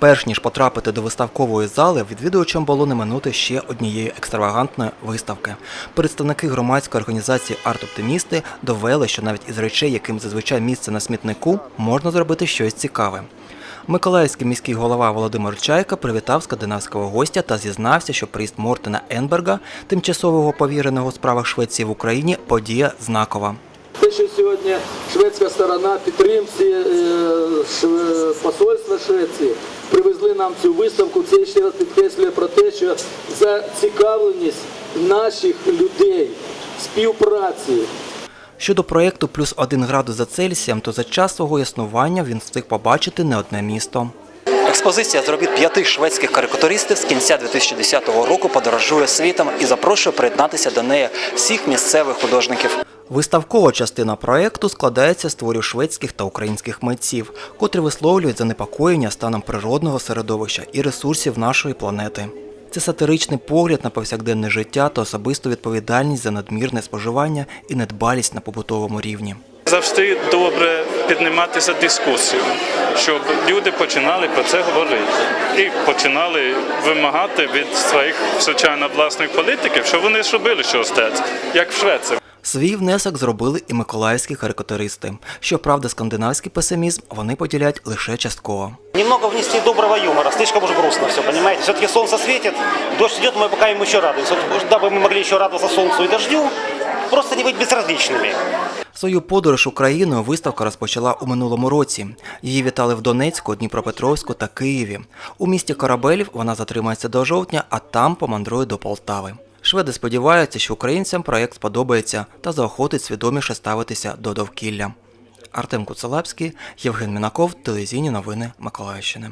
Перш ніж потрапити до виставкової зали, відвідувачам було не минути ще однієї екстравагантної виставки. Представники громадської організації Арт-Оптимісти довели, що навіть із речей, яким зазвичай місце на смітнику, можна зробити щось цікаве. Миколаївський міський голова Володимир Чайка привітав скандинавського гостя та зізнався, що приїзд Мортена Енберга, тимчасового повіреного у справах Швеції в Україні, подія знакова. Те, що сьогодні шведська сторона підтримці е, посольства Швеції привезли нам цю виставку, це ще раз підкреслює про те, що зацікавленість наших людей співпраці Щодо проєкту «Плюс один градус за Цельсієм», то за час свого існування він встиг побачити не одне місто. Експозиція з робіт п'яти шведських карикатуристів з кінця 2010 року подорожує світом і запрошує приєднатися до неї всіх місцевих художників. Виставкова частина проєкту складається з творів шведських та українських митців, котрі висловлюють занепокоєння станом природного середовища і ресурсів нашої планети. Це сатиричний погляд на повсякденне життя та особисту відповідальність за надмірне споживання і недбалість на побутовому рівні. Завжди добре підніматися дискусію, щоб люди починали про це говорити і починали вимагати від своїх звичайно власних політиків, щоб вони зробили щось те, як в Швеції. Свій внесок зробили і миколаївські карикатуристи. Щоправда, скандинавський песимізм вони поділяють лише частково. Немного внести доброго юмора, слишком уж грустно все, понимаете? Все-таки солнце светит, дождь идет, мы пока ему еще радуемся. Вот, дабы мы могли еще радоваться солнцу и дождю, просто не быть безразличными. Свою подорож Україною виставка розпочала у минулому році. Її вітали в Донецьку, Дніпропетровську та Києві. У місті Корабелів вона затримається до жовтня, а там помандрує до Полтави. Шведи сподіваються, що українцям проєкт сподобається та заохотить свідоміше ставитися до довкілля. Артем Куцелапський, Євген Мінаков, телевізійні новини Миколаївщини.